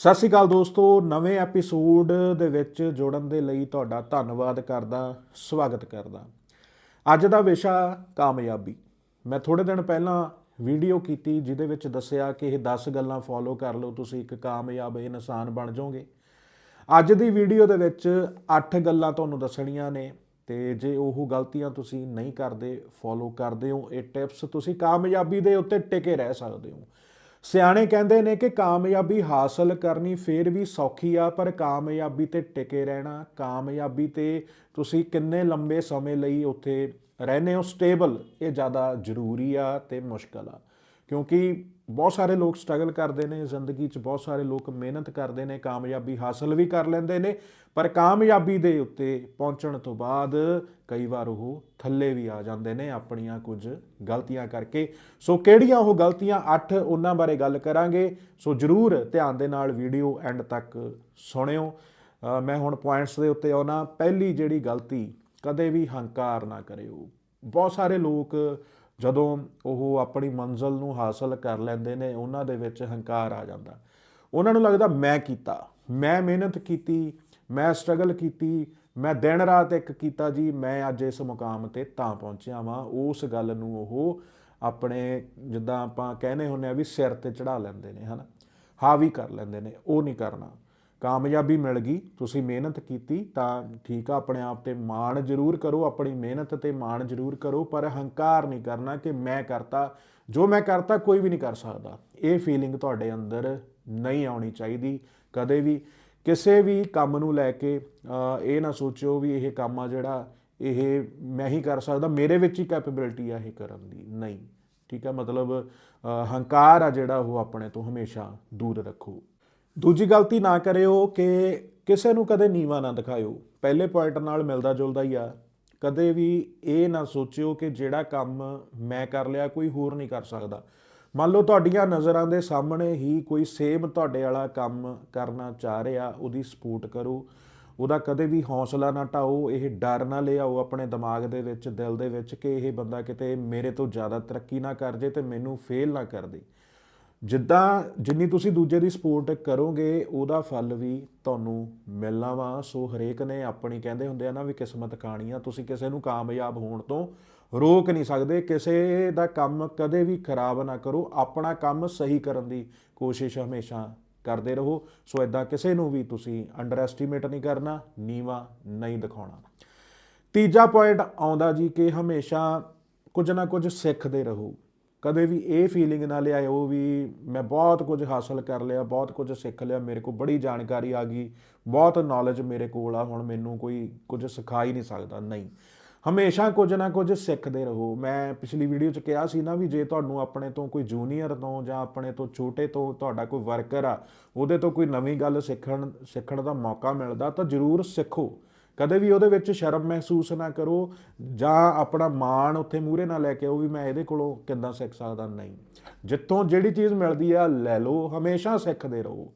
ਸਤਿ ਸ਼੍ਰੀ ਅਕਾਲ ਦੋਸਤੋ, ਨਵੇਂ ਐਪੀਸੋਡ ਦੇ ਵਿੱਚ ਜੋੜਨ ਦੇ ਲਈ ਤੁਹਾਡਾ ਧੰਨਵਾਦ ਕਰਦਾ, ਸਵਾਗਤ ਕਰਦਾ। ਅੱਜ ਦਾ ਵਿਸ਼ਾ ਕਾਮਯਾਬੀ। ਮੈਂ ਥੋੜੇ ਦਿਨ ਪਹਿਲਾਂ ਵੀਡੀਓ ਕੀਤੀ ਜਿਹਦੇ ਵਿੱਚ ਦੱਸਿਆ ਕਿ ਇਹ 10 ਗੱਲਾਂ ਫੋਲੋ ਕਰ ਲਓ, ਤੁਸੀਂ ਇੱਕ ਕਾਮਯਾਬ ਇਨਸਾਨ ਬਣ ਜਾਓਗੇ। ਅੱਜ ਦੀ ਵੀਡੀਓ ਦੇ ਵਿੱਚ 8 ਗੱਲਾਂ ਤੁਹਾਨੂੰ ਦੱਸਣੀਆਂ ਨੇ ਤੇ ਜੇ ਉਹ ਗਲਤੀਆਂ ਤੁਸੀਂ ਨਹੀਂ ਕਰਦੇ ਫੋਲੋ ਕਰਦੇ ਹੋ, ਇਹ ਟਿਪਸ ਤੁਸੀਂ ਕਾਮਯਾਬੀ ਦੇ ਉੱਤੇ ਟਿਕੇ ਰਹਿ ਸਕਦੇ ਹੋ। ਸਿਆਣੇ ਕਹਿੰਦੇ ਨੇ ਕਿ ਕਾਮਯਾਬੀ ਹਾਸਲ ਕਰਨੀ ਫੇਰ ਵੀ ਸੌਖੀ ਆ, ਪਰ ਕਾਮਯਾਬੀ ਤੇ ਟਿਕੇ ਰਹਿਣਾ, ਕਾਮਯਾਬੀ ਤੇ ਤੁਸੀਂ ਕਿੰਨੇ ਲੰਬੇ ਸਮੇਂ ਲਈ ਉੱਥੇ ਰਹਿੰਦੇ ਹੋ, ਸਟੇਬਲ, ਇਹ ਜ਼ਿਆਦਾ ਜ਼ਰੂਰੀ ਆ ਤੇ ਮੁਸ਼ਕਲ ਆ। ਕਿਉਂਕਿ ਬਹੁਤ ਸਾਰੇ ਲੋਕ ਸਟਰਗਲ ਕਰਦੇ ਨੇ, ਜ਼ਿੰਦਗੀ 'ਚ ਬਹੁਤ ਸਾਰੇ ਲੋਕ ਮਿਹਨਤ ਕਰਦੇ ਨੇ, ਕਾਮਯਾਬੀ ਹਾਸਲ ਵੀ ਕਰ ਲੈਂਦੇ ਨੇ, ਪਰ ਕਾਮਯਾਬੀ ਦੇ ਉੱਤੇ ਪਹੁੰਚਣ ਤੋਂ ਬਾਅਦ ਕਈ ਵਾਰ ਉਹ ਥੱਲੇ ਵੀ ਆ ਜਾਂਦੇ ਨੇ ਆਪਣੀਆਂ ਕੁਝ ਗਲਤੀਆਂ ਕਰਕੇ। ਸੋ ਕਿਹੜੀਆਂ ਉਹ ਗਲਤੀਆਂ? 8 ਉਹਨਾਂ ਬਾਰੇ ਗੱਲ ਕਰਾਂਗੇ। ਸੋ ਜਰੂਰ ਧਿਆਨ ਦੇ ਨਾਲ ਵੀਡੀਓ ਐਂਡ ਤੱਕ ਸੁਣਿਓ। ਮੈਂ ਹੁਣ ਪੁਆਇੰਟਸ ਦੇ ਉੱਤੇ ਆਉਣਾ ਪਹਿਲੀ ਜਿਹੜੀ ਗਲਤੀ, ਕਦੇ ਵੀ ਹੰਕਾਰ ਨਾ ਕਰਿਓ। ਬਹੁਤ ਸਾਰੇ ਲੋਕ ਜਦੋਂ ਉਹ ਆਪਣੀ ਮੰਜ਼ਲ ਨੂੰ ਹਾਸਲ ਕਰ ਲੈਂਦੇ ਨੇ, ਉਹਨਾਂ ਦੇ ਵਿੱਚ ਹੰਕਾਰ ਆ ਜਾਂਦਾ। ਉਹਨਾਂ ਨੂੰ ਲੱਗਦਾ, ਮੈਂ ਕੀਤਾ, ਮੈਂ ਮਿਹਨਤ ਕੀਤੀ, ਮੈਂ ਸਟਰਗਲ ਕੀਤੀ, ਮੈਂ ਦਿਨ ਰਾਤ ਇੱਕ ਕੀਤਾ ਜੀ, ਮੈਂ ਅੱਜ ਇਸ ਮੁਕਾਮ ਤੇ ਤਾਂ ਪਹੁੰਚਿਆ ਵਾਂ। ਉਸ ਗੱਲ ਨੂੰ ਉਹ ਆਪਣੇ, ਜਿੱਦਾਂ ਆਪਾਂ ਕਹਿੰਦੇ ਹੁੰਨੇ ਆ ਵੀ ਸਿਰ ਤੇ ਚੜਾ ਲੈਂਦੇ ਨੇ, ਹਨਾ? ਹਾਵੀ ਕਰ ਲੈਂਦੇ ਨੇ, ਉਹ ਨਹੀਂ ਕਰਨਾ। ਕਾਮਯਾਬੀ ਮਿਲ ਗਈ, ਤੁਸੀਂ ਮਿਹਨਤ ਕੀਤੀ ਤਾਂ ਠੀਕ ਆ, ਆਪਣੇ ਆਪ ਤੇ ਮਾਣ ਜ਼ਰੂਰ ਕਰੋ, ਆਪਣੀ ਮਿਹਨਤ ਤੇ ਮਾਣ ਜ਼ਰੂਰ ਕਰੋ, ਪਰ ਹੰਕਾਰ ਨਹੀਂ ਕਰਨਾ ਕਿ ਮੈਂ ਕਰਤਾ, ਜੋ ਮੈਂ ਕਰਤਾ ਕੋਈ ਵੀ ਨਹੀਂ ਕਰ ਸਕਦਾ। ਇਹ ਫੀਲਿੰਗ ਤੁਹਾਡੇ ਅੰਦਰ ਨਹੀਂ ਆਉਣੀ ਚਾਹੀਦੀ, ਕਦੇ ਵੀ, ਕਿਸੇ ਵੀ ਕੰਮ ਨੂੰ ਲੈ ਕੇ ਇਹ ਨਾ ਸੋਚਿਓ ਵੀ ਇਹ ਕੰਮ ਆ ਜਿਹੜਾ ਇਹ ਮੈਂ ਹੀ ਕਰ ਸਕਦਾ, ਮੇਰੇ ਵਿੱਚ ਹੀ ਕੈਪੇਬਿਲਿਟੀ ਆ ਇਹ ਕਰਨ ਦੀ, ਨਹੀਂ। ਠੀਕ ਹੈ ਮਤਲਬ ਹੰਕਾਰ ਆ ਜਿਹੜਾ ਉਹ ਆਪਣੇ ਤੋਂ ਹਮੇਸ਼ਾ ਦੂਰ ਰੱਖੋ। ਦੂਜੀ ਗਲਤੀ ਨਾ ਕਰਿਓ ਕਿ ਕਿਸੇ ਨੂੰ ਕਦੇ ਨੀਵਾ ਨਾ ਦਿਖਾਇਓ। ਪਹਿਲੇ ਪੁਆਇੰਟ ਨਾਲ ਮਿਲਦਾ ਜੁਲਦਾ ਹੀ ਆ। ਕਦੇ ਵੀ ਇਹ ਨਾ ਸੋਚਿਓ ਕਿ ਜਿਹੜਾ ਕੰਮ ਮੈਂ ਕਰ ਲਿਆ ਕੋਈ ਹੋਰ ਨਹੀਂ ਕਰ ਸਕਦਾ। ਮੰਨ ਲਓ ਤੁਹਾਡੀਆਂ ਨਜ਼ਰਾਂ ਦੇ ਸਾਹਮਣੇ ਹੀ ਕੋਈ ਸੇਮ ਤੁਹਾਡੇ ਵਾਲਾ ਕੰਮ ਕਰਨਾ ਚਾਹ ਰਿਹਾ, ਉਹਦੀ ਸਪੋਰਟ ਕਰੋ। ਉਹਦਾ ਕਦੇ ਵੀ ਹੌਸਲਾ ਨਾ ਢਾਓ ਇਹ ਡਰ ਨਾ ਲਿਆਓ ਆਪਣੇ ਦਿਮਾਗ ਦੇ ਵਿੱਚ, ਦਿਲ ਦੇ ਵਿੱਚ ਕਿ ਇਹ ਬੰਦਾ ਕਿਤੇ ਮੇਰੇ ਤੋਂ ਜ਼ਿਆਦਾ ਤਰੱਕੀ ਨਾ ਕਰ ਜੇ ਤੇ ਮੈਨੂੰ ਫੇਲ ਨਾ ਕਰ ਦੇ। ਜਿੱਦਾਂ ਜਿੰਨੀ ਤੁਸੀਂ ਦੂਜੇ ਦੀ ਸਪੋਰਟ ਕਰੋਗੇ, ਉਹਦਾ ਫਲ ਵੀ ਤੁਹਾਨੂੰ ਮਿਲਣਾ ਵਾ। ਸੋ ਹਰੇਕ ਨੇ ਆਪਣੀ ਕਹਿੰਦੇ ਹੁੰਦੇ ਆ ਨਾ ਵੀ ਕਿਸਮਤ ਖਾਣੀ ਆ। ਤੁਸੀਂ ਕਿਸੇ ਨੂੰ ਕਾਮਯਾਬ ਹੋਣ ਤੋਂ ਰੋਕ ਨਹੀਂ ਸਕਦੇ। ਕਿਸੇ ਦਾ ਕੰਮ ਕਦੇ ਵੀ ਖਰਾਬ ਨਾ ਕਰੋ। ਆਪਣਾ ਕੰਮ ਸਹੀ ਕਰਨ ਦੀ ਕੋਸ਼ਿਸ਼ ਹਮੇਸ਼ਾ ਕਰਦੇ ਰਹੋ। ਸੋ ਇਦਾਂ ਕਿਸੇ ਨੂੰ ਵੀ ਤੁਸੀਂ ਅੰਡਰ ਐਸਟੀਮੇਟ ਨਹੀਂ ਕਰਨਾ, ਨੀਵਾ ਨਹੀਂ ਦਿਖਾਉਣਾ। ਤੀਜਾ ਪੁਆਇੰਟ ਆਉਂਦਾ ਜੀ ਕਿ ਹਮੇਸ਼ਾ ਕੁਝ ਨਾ ਕੁਝ ਸਿੱਖਦੇ ਰਹੋ। ਕਦੇ ਵੀ ਇਹ ਫੀਲਿੰਗ ਨਾ ਲਿਆਇਓ ਵੀ ਮੈਂ ਬਹੁਤ ਕੁਝ ਹਾਸਲ ਕਰ ਲਿਆ, ਬਹੁਤ ਕੁਝ ਸਿੱਖ ਲਿਆ, ਮੇਰੇ ਕੋਲ ਬੜੀ ਜਾਣਕਾਰੀ ਆ ਗਈ, ਬਹੁਤ ਨੌਲੇਜ ਮੇਰੇ ਕੋਲ ਆ, ਹੁਣ ਮੈਨੂੰ ਕੋਈ ਕੁਝ ਸਿਖਾ ਹੀ ਨਹੀਂ ਸਕਦਾ, ਨਹੀਂ। ਹਮੇਸ਼ਾ ਕੁਝ ਨਾ ਕੁਝ ਸਿੱਖਦੇ ਰਹੋ। ਮੈਂ ਪਿਛਲੀ ਵੀਡੀਓ 'ਚ ਕਿਹਾ ਸੀ ਨਾ ਵੀ ਜੇ ਤੁਹਾਨੂੰ ਆਪਣੇ ਤੋਂ ਕੋਈ ਜੂਨੀਅਰ ਤੋਂ ਜਾਂ ਆਪਣੇ ਤੋਂ ਛੋਟੇ ਤੋਂ ਤੁਹਾਡਾ ਕੋਈ ਵਰਕਰ ਆ, ਉਹਦੇ ਤੋਂ ਕੋਈ ਨਵੀਂ ਗੱਲ ਸਿੱਖਣ ਸਿੱਖਣ ਦਾ ਮੌਕਾ ਮਿਲਦਾ, ਤਾਂ ਜ਼ਰੂਰ ਸਿੱਖੋ। ਕਦੇ ਵੀ ਉਹਦੇ ਵਿੱਚ ਸ਼ਰਮ ਮਹਿਸੂਸ ਨਾ ਕਰੋ ਜਾਂ ਆਪਣਾ ਮਾਣ ਉੱਥੇ ਮੂਹਰੇ ਨਾ ਲੈ ਕੇ ਆਓ ਵੀ ਮੈਂ ਇਹਦੇ ਕੋਲੋਂ ਕਿੱਦਾਂ ਸਿੱਖ ਸਕਦਾ, ਨਹੀਂ। ਜਿੱਥੋਂ ਜਿਹੜੀ ਚੀਜ਼ ਮਿਲਦੀ ਆ, ਲੈ ਲਓ, ਹਮੇਸ਼ਾ ਸਿੱਖਦੇ ਰਹੋ।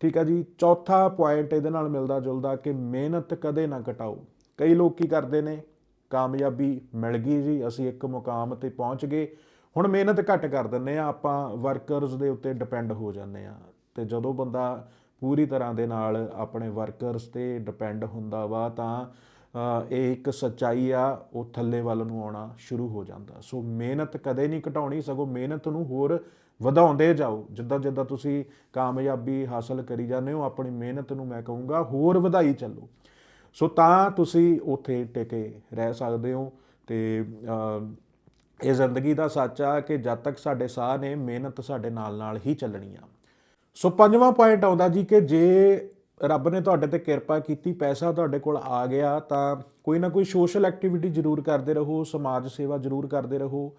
ਠੀਕ ਆ ਜੀ, ਚੌਥਾ ਪੁਆਇੰਟ ਇਹਦੇ ਨਾਲ ਮਿਲਦਾ ਜੁਲਦਾ ਕਿ ਮਿਹਨਤ ਕਦੇ ਨਾ ਘਟਾਓ। ਕਈ ਲੋਕ ਕੀ ਕਰਦੇ ਨੇ, ਕਾਮਯਾਬੀ ਮਿਲ ਗਈ ਜੀ, ਅਸੀਂ ਇੱਕ ਮੁਕਾਮ ਤੇ ਪਹੁੰਚ ਗਏ। ਹੁਣ ਮਿਹਨਤ ਘੱਟ ਕਰ ਦਿੰਨੇ ਆ, ਆਪਾਂ ਵਰਕਰਸ ਦੇ ਉੱਤੇ ਡਿਪੈਂਡ ਹੋ ਜਾਂਦੇ ਆ। ਤੇ ਜਦੋਂ ਬੰਦਾ ਪੂਰੀ ਤਰ੍ਹਾਂ ਦੇ ਨਾਲ ਆਪਣੇ ਵਰਕਰਸ ਤੇ ਡਿਪੈਂਡ ਹੁੰਦਾ ਵਾ, ਤਾਂ ਇਹ ਇੱਕ ਸੱਚਾਈ ਆ, ਉਹ ਥੱਲੇ ਵੱਲ ਨੂੰ ਆਉਣਾ ਸ਼ੁਰੂ ਹੋ ਜਾਂਦਾ। ਸੋ ਮਿਹਨਤ ਕਦੇ ਨਹੀਂ ਘਟਾਉਣੀ, ਸਗੋਂ ਮਿਹਨਤ ਨੂੰ ਹੋਰ ਵਧਾਉਂਦੇ ਜਾਓ। ਜਿੱਦਾਂ ਜਿੱਦਾਂ ਤੁਸੀਂ ਕਾਮਯਾਬੀ ਹਾਸਲ ਕਰੀ ਜਾਂਦੇ ਹੋ, ਆਪਣੀ ਮਿਹਨਤ ਨੂੰ ਮੈਂ ਕਹੂੰਗਾ, ਹੋਰ ਵਧਾਈ ਚੱਲੋ। ਸੋ ਤਾਂ ਤੁਸੀਂ ਉੱਥੇ ਟਿਕੇ ਰਹਿ ਸਕਦੇ ਹੋ ਤੇ ਇਹ ਜ਼ਿੰਦਗੀ ਦਾ ਸੱਚ ਆ ਕਿ ਜਦ ਤੱਕ ਸਾਡੇ ਸਾਹ ਨੇ, ਮਿਹਨਤ ਸਾਡੇ ਨਾਲ ਨਾਲ ਹੀ ਚੱਲਣੀ ਆ। ਸੋ ਪੰਜਵਾਂ ਪੁਆਇੰਟ ਆਉਂਦਾ ਜੀ ਕਿ ਜੇ ਰੱਬ ਨੇ ਤੁਹਾਡੇ ਤੇ ਕਿਰਪਾ ਕੀਤੀ, ਪੈਸਾ ਤੁਹਾਡੇ ਕੋਲ ਆ ਗਿਆ, ਤਾਂ ਕੋਈ ਨਾ ਕੋਈ ਸੋਸ਼ਲ ਐਕਟੀਵਿਟੀ ਜ਼ਰੂਰ ਕਰਦੇ ਰਹੋ, ਸਮਾਜ ਸੇਵਾ ਜ਼ਰੂਰ ਕਰਦੇ ਰਹੋ।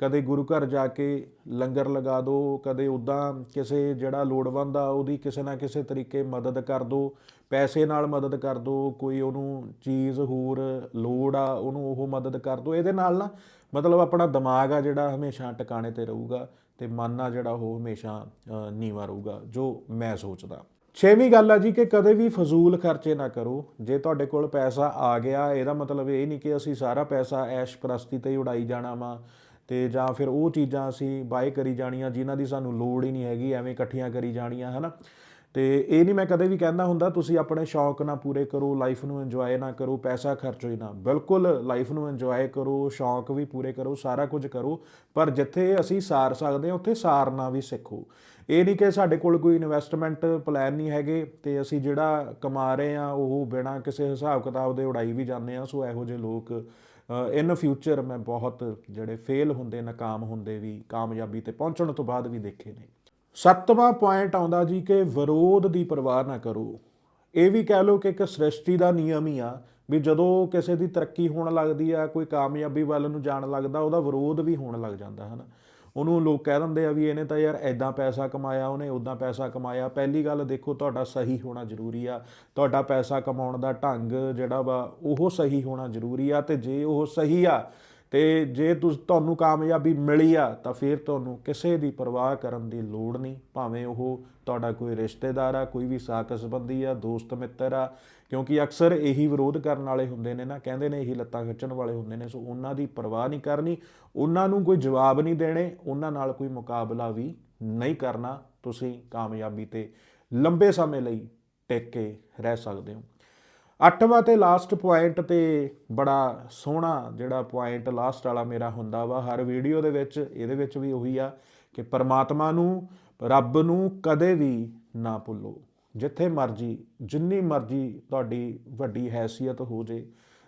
ਕਦੇ ਗੁਰੂ ਘਰ ਜਾ ਕੇ ਲੰਗਰ ਲਗਾ ਦਿਓ ਕਦੇ ਉਦਾਂ ਕਿਸੇ ਜਿਹੜਾ ਲੋੜਵੰਦ ਆ, ਉਹਦੀ ਕਿਸੇ ਨਾ ਕਿਸੇ ਤਰੀਕੇ ਮਦਦ ਕਰ ਦਿਓ ਪੈਸੇ ਨਾਲ ਮਦਦ ਕਰ ਦਿਓ ਕੋਈ ਉਹਨੂੰ ਚੀਜ਼, ਹੋਰ, ਲੋੜ ਆ, ਉਹਨੂੰ ਉਹ ਮਦਦ ਕਰ ਦਿਓ ਇਹਦੇ ਨਾਲ ਨਾ ਮਤਲਬ ਆਪਣਾ ਦਿਮਾਗ ਆ ਜਿਹੜਾ ਹਮੇਸ਼ਾ ਟਿਕਾਣੇ ਤੇ ਰਹੂਗਾ। ਤੇ ਮਨ ਆ ਜਿਹੜਾ ਉਹ ਹਮੇਸ਼ਾ ਅ, ਨੀਵਾਂ ਰਹੂਗਾ ਜੋ ਮੈਂ ਸੋਚਦਾ। ਛੇਵੀਂ ਗੱਲ ਆ ਜੀ ਕਿ ਕਦੇ ਵੀ ਫਜ਼ੂਲ ਖਰਚੇ ਨਾ ਕਰੋ। ਜੇ ਤੁਹਾਡੇ ਕੋਲ ਪੈਸਾ ਆ ਗਿਆ ਇਹਦਾ ਮਤਲਬ ਇਹ ਨਹੀਂ ਕਿ ਅਸੀਂ ਸਾਰਾ ਪੈਸਾ ਐਸ਼ ਪ੍ਰਸਤੀ ਤੇ ਹੀ ਉਡਾਈ ਜਾਣਾ ਵਾ ਤੇ ਜਾਂ ਫਿਰ ਉਹ ਚੀਜ਼ਾਂ ਅਸੀਂ ਬਾਏ ਕਰੀ ਜਾਣੀਆਂ ਜਿਨ੍ਹਾਂ ਦੀ ਸਾਨੂੰ ਲੋੜ ਹੀ ਨਹੀਂ ਹੈਗੀ ਐਵੇਂ ਇਕੱਠੀਆਂ ਕਰੀ ਜਾਣੀਆਂ ਹਨਾ? ਤੇ ਇਹ ਨਹੀਂ ਮੈਂ ਕਦੇ ਵੀ ਕਹਿੰਦਾ ਹੁੰਦਾ, ਤੁਸੀਂ ਆਪਣੇ ਸ਼ੌਕ ਨਾ ਪੂਰੇ ਕਰੋ ਲਾਈਫ ਨੂੰ ਇੰਜੋਏ ਨਾ ਕਰੋ, ਪੈਸਾ ਖਰਚੋ ਹੀ ਨਾ। ਬਿਲਕੁਲ ਲਾਈਫ ਨੂੰ ਇੰਜੋਏ ਕਰੋ, ਸ਼ੌਕ ਵੀ ਪੂਰੇ ਕਰੋ, ਸਾਰਾ ਕੁਝ ਕਰੋ, ਪਰ ਜਿੱਥੇ ਅਸੀਂ ਸਾਰ ਸਕਦੇ ਹਾਂ, ਉੱਥੇ ਸਾਰਨਾ ਵੀ ਸਿੱਖੋ। ਇਹ ਨਹੀਂ ਕਿ ਸਾਡੇ ਕੋਲ ਕੋਈ ਇਨਵੈਸਟਮੈਂਟ ਪਲਾਨ ਨਹੀਂ ਹੈਗੇ ਤੇ ਅਸੀਂ ਜਿਹੜਾ ਕਮਾ ਰਹੇ ਆ ਉਹ ਬਿਨਾਂ ਕਿਸੇ ਹਿਸਾਬ ਕਿਤਾਬ ਦੇ ਉਡਾਈ ਵੀ ਜਾਂਦੇ ਆ ਸੋ ਇਹੋ ਜਿਹੇ ਲੋਕ ਇਨ ਫਿਊਚਰ ਮੈਂ ਬਹੁਤ ਜਿਹੜੇ ਫੇਲ ਹੁੰਦੇ, ਨਾਕਾਮ ਹੁੰਦੇ ਵੀ ਕਾਮਯਾਬੀ ਤੇ ਪਹੁੰਚਣ ਤੋਂ ਬਾਅਦ ਵੀ ਦੇਖੇ ਨੇ। ਸੱਤਵਾਂ ਪੁਆਇੰਟ ਆਉਂਦਾ ਜੀ ਕਿ ਵਿਰੋਧ ਦੀ ਪਰਵਾਹ ਨਾ ਕਰੋ। ਇਹ ਵੀ ਕਹਿ ਲਓ ਕਿ ਇੱਕ ਸ੍ਰਿਸ਼ਟੀ ਦਾ ਨਿਯਮ ਹੀ ਆ ਵੀ ਜਦੋਂ ਕਿਸੇ ਦੀ ਤਰੱਕੀ ਹੋਣ ਲੱਗਦੀ ਆ, ਕੋਈ ਕਾਮਯਾਬੀ ਵੱਲ ਨੂੰ ਜਾਣ ਲੱਗਦਾ, ਉਹਦਾ ਵਿਰੋਧ ਵੀ ਹੋਣ ਲੱਗ ਜਾਂਦਾ, ਹਨ। ਉਹਨੂੰ ਲੋਕ ਕਹਿ ਦਿੰਦੇ ਆ ਵੀ ਇਹਨੇ ਤਾਂ ਯਾਰ ਐਦਾਂ ਪੈਸਾ ਕਮਾਇਆ, ਉਹਨੇ ਉਦਾਂ ਪੈਸਾ ਕਮਾਇਆ। ਪਹਿਲੀ ਗੱਲ ਦੇਖੋ, ਤੁਹਾਡਾ ਸਹੀ ਹੋਣਾ ਜ਼ਰੂਰੀ ਆ। ਤੁਹਾਡਾ ਪੈਸਾ ਕਮਾਉਣ ਦਾ ਢੰਗ ਜਿਹੜਾ ਵਾ, ਉਹ ਸਹੀ ਹੋਣਾ ਜ਼ਰੂਰੀ ਆ ਤੇ ਜੇ ਉਹ ਸਹੀ ਆ ਤੇ ਜੇ ਤੁਹਾਨੂੰ ਕਾਮਯਾਬੀ ਮਿਲੀ ਆ, ਤਾਂ ਫਿਰ ਤੁਹਾਨੂੰ ਕਿਸੇ ਦੀ ਪਰਵਾਹ ਕਰਨ ਦੀ ਲੋੜ ਨਹੀਂ। ਭਾਵੇਂ ਉਹ ਤੁਹਾਡਾ ਕੋਈ ਰਿਸ਼ਤੇਦਾਰ ਆ, ਕੋਈ ਵੀ ਸਾਕ ਸੰਬੰਧੀ ਆ, ਦੋਸਤ ਮਿੱਤਰ ਆ, ਕਿਉਂਕਿ ਅਕਸਰ ਇਹੀ ਵਿਰੋਧ ਕਰਨ ਵਾਲੇ ਹੁੰਦੇ ਨੇ ਨਾ, ਕਹਿੰਦੇ ਨੇ ਇਹੀ ਲੱਤਾਂ ਖਿੱਚਣ ਵਾਲੇ ਹੁੰਦੇ ਨੇ, ਸੋ ਉਹਨਾਂ ਦੀ ਪਰਵਾਹ ਨਹੀਂ ਕਰਨੀ। ਉਹਨਾਂ ਨੂੰ ਕੋਈ ਜਵਾਬ ਨਹੀਂ ਦੇਣੇ, ਉਹਨਾਂ ਨਾਲ ਕੋਈ ਮੁਕਾਬਲਾ ਵੀ ਨਹੀਂ ਕਰਨਾ। ਤੁਸੀਂ ਕਾਮਯਾਬੀ ਤੇ ਲੰਬੇ ਸਮੇਂ ਲਈ ਟਿਕ ਕੇ ਰਹਿ ਸਕਦੇ ਹੋ। ਅੱਠਵਾਂ ਤੇ ਲਾਸਟ ਪੁਆਇੰਟ ਤੇ ਬੜਾ ਸੋਹਣਾ ਜਿਹੜਾ ਪੁਆਇੰਟ ਲਾਸਟ ਵਾਲਾ ਮੇਰਾ ਹੁੰਦਾ ਵਾ, ਹਰ ਵੀਡੀਓ ਦੇ ਵਿੱਚ, ਇਹਦੇ ਵਿੱਚ ਵੀ ਉਹੀ ਆ ਕਿ ਪਰਮਾਤਮਾ ਨੂੰ, ਰੱਬ ਨੂੰ ਕਦੇ ਵੀ ਨਾ ਭੁੱਲੋ। ਜਿੱਥੇ ਮਰਜ਼ੀ, ਜਿੰਨੀ ਮਰਜ਼ੀ ਤੁਹਾਡੀ ਵੱਡੀ ਹੈਸੀਅਤ ਹੋ ਜੇ,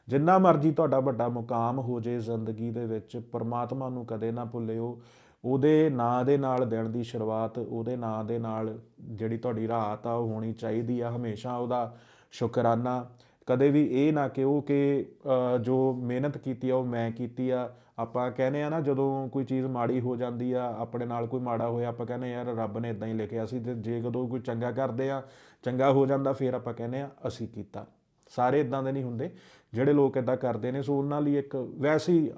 ਜਿੰਨਾ ਮਰਜ਼ੀ ਤੁਹਾਡਾ ਵੱਡਾ ਮੁਕਾਮ ਹੋ ਜੇ ਜ਼ਿੰਦਗੀ ਦੇ ਵਿੱਚ, ਪਰਮਾਤਮਾ ਨੂੰ ਕਦੇ ਨਾ ਭੁੱਲਿਓ। ਉਹਦੇ ਨਾਂ ਦੇ ਨਾਲ ਦਿਨ ਦੀ ਸ਼ੁਰੂਆਤ, ਉਹਦੇ ਨਾਂ ਦੇ ਨਾਲ ਜਿਹੜੀ ਤੁਹਾਡੀ ਰਾਤ ਆ, ਉਹ ਹੋਣੀ ਚਾਹੀਦੀ ਆ, ਹਮੇਸ਼ਾ ਉਹਦਾ ਸ਼ੁਕਰਾਨਾ। ਕਦੇ ਵੀ ਇਹ ਨਾ ਕਿਹੋ ਕਿ ਜੋ ਮਿਹਨਤ ਕੀਤੀ ਆ, ਉਹ ਮੈਂ ਕੀਤੀ ਆ। ਆਪਾਂ ਕਹਿੰਦੇ ਆ ਨਾ, ਜਦੋਂ ਕੋਈ ਚੀਜ਼ ਮਾੜੀ ਹੋ ਜਾਂਦੀ ਆ, ਆਪਣੇ ਨਾਲ ਕੋਈ ਮਾੜਾ ਹੋਇਆ, ਆਪਾਂ ਕਹਿੰਦੇ ਯਾਰ ਰੱਬ ਨੇ ਇਦਾਂ ਹੀ ਲਿਖਿਆ ਸੀ, ਤੇ ਜੇ ਕਦੋਂ ਕੋਈ ਚੰਗਾ ਕਰਦੇ ਆ, ਚੰਗਾ ਹੋ ਜਾਂਦਾ, ਫਿਰ ਆਪਾਂ ਕਹਿੰਦੇ ਆ, ਅਸੀਂ ਕੀਤਾ। ਸਾਰੇ ਇਦਾਂ ਦੇ ਨਹੀਂ ਹੁੰਦੇ। ਜਿਹੜੇ ਲੋਕ ਇਦਾਂ ਕਰਦੇ ਨੇ, ਸੋ ਉਹਨਾਂ ਲਈ ਇੱਕ ਵੈਸੀ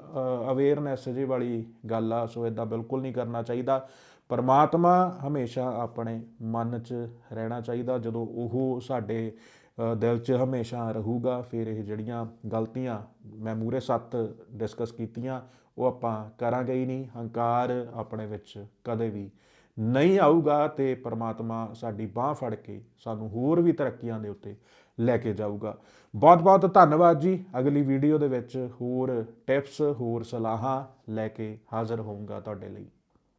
ਅਵੇਅਰਨੈਸ ਜੇ ਵਾਲੀ ਗੱਲ ਆ, ਸੋ ਇਦਾਂ ਬਿਲਕੁਲ ਨਹੀਂ ਕਰਨਾ ਚਾਹੀਦਾ। ਪਰਮਾਤਮਾ ਹਮੇਸ਼ਾ ਆਪਣੇ ਮਨ 'ਚ ਰਹਿਣਾ ਚਾਹੀਦਾ। ਜਦੋਂ ਉਹ ਸਾਡੇ ਦਿਲ 'ਚ ਹਮੇਸ਼ਾ ਰਹੂਗਾ। ਫਿਰ ਇਹ ਜਿਹੜੀਆਂ ਗਲਤੀਆਂ ਮੈਂ ਮੂਰੇ ਸੱਤ ਡਿਸਕਸ ਕੀਤੀਆਂ, ਉਹ ਆਪਾਂ ਕਰਾਂਗੇ ਹੀ ਨਹੀਂ। ਹੰਕਾਰ ਆਪਣੇ ਵਿੱਚ ਕਦੇ ਵੀ ਨਹੀਂ ਆਊਗਾ ਤੇ ਪ੍ਰਮਾਤਮਾ ਸਾਡੀ ਬਾਹ ਫੜ ਕੇ ਸਾਨੂੰ ਹੋਰ ਵੀ ਤਰੱਕੀਆਂ ਦੇ ਉੱਤੇ ਲੈ ਕੇ ਜਾਊਗਾ। ਬਹੁਤ ਬਹੁਤ ਧੰਨਵਾਦ ਜੀ। ਅਗਲੀ ਵੀਡੀਓ ਦੇ ਵਿੱਚ ਹੋਰ ਟਿਪਸ ਹੋਰ ਸਲਾਹਾਂ ਲੈ ਕੇ ਹਾਜ਼ਰ ਹੋਊਂਗਾ ਤੁਹਾਡੇ ਲਈ।